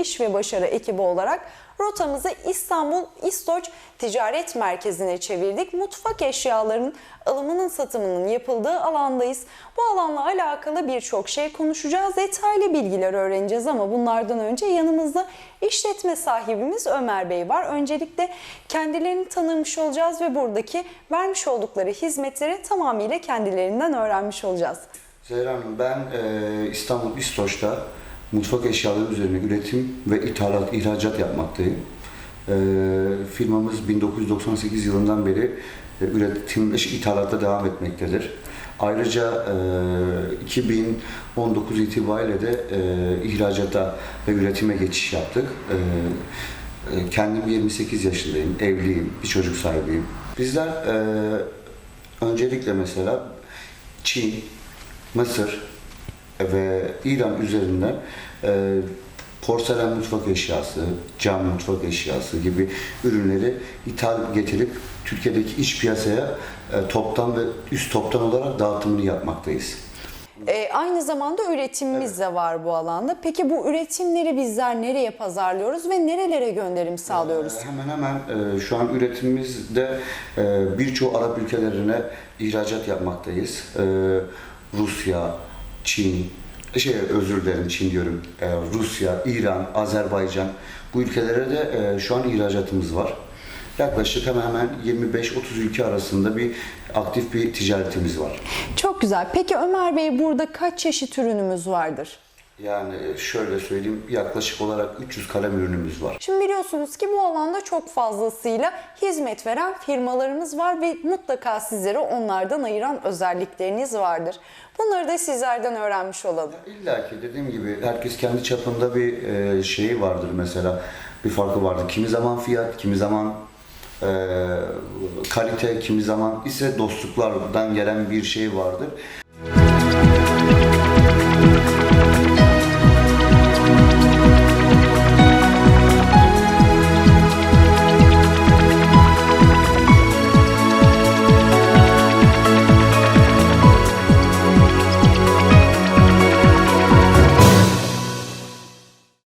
iş ve başarı ekibi olarak rotamızı İstanbul İstoç Ticaret Merkezi'ne çevirdik. Mutfak eşyalarının alımının satımının yapıldığı alandayız. Bu alanla alakalı birçok şey konuşacağız. Detaylı bilgiler öğreneceğiz ama bunlardan önce yanımızda işletme sahibimiz Ömer Bey var. Öncelikle kendilerini tanımış olacağız ve buradaki vermiş oldukları hizmetleri tamamıyla kendilerinden öğrenmiş olacağız. Zehra Hanım, ben e, İstanbul İstoç'ta mutfak eşyaları üzerine üretim ve ithalat, ihracat yapmaktayım. E, firmamız 1998 yılından beri e, üretim ve ithalatta devam etmektedir. Ayrıca e, 2019 itibariyle de e, ihracata ve üretime geçiş yaptık. E, e, kendim 28 yaşındayım, evliyim, bir çocuk sahibiyim. Bizler e, öncelikle mesela Çin, Mısır ve İran üzerinden e, porselen mutfak eşyası, cam mutfak eşyası gibi ürünleri ithal getirip Türkiye'deki iç piyasaya e, toptan ve üst toptan olarak dağıtımını yapmaktayız. Ee, aynı zamanda üretimimiz de var bu alanda. Peki bu üretimleri bizler nereye pazarlıyoruz ve nerelere gönderim sağlıyoruz? Ee, Hemen hemen e, şu an üretimimizde e, birçok Arap ülkelerine ihracat yapmaktayız. E, Rusya, Çin, şey özür dilerim Çin diyorum. E, Rusya, İran, Azerbaycan bu ülkelere de e, şu an ihracatımız var. Yaklaşık hemen hemen 25-30 ülke arasında bir aktif bir ticaretimiz var. Çok güzel. Peki Ömer Bey burada kaç çeşit ürünümüz vardır? Yani şöyle söyleyeyim yaklaşık olarak 300 kalem ürünümüz var. Şimdi biliyorsunuz ki bu alanda çok fazlasıyla hizmet veren firmalarımız var ve mutlaka sizleri onlardan ayıran özellikleriniz vardır. Bunları da sizlerden öğrenmiş olalım. İlla ki dediğim gibi herkes kendi çapında bir e, şeyi vardır mesela. Bir farkı vardır. Kimi zaman fiyat, kimi zaman e, kalite, kimi zaman ise dostluklardan gelen bir şey vardır.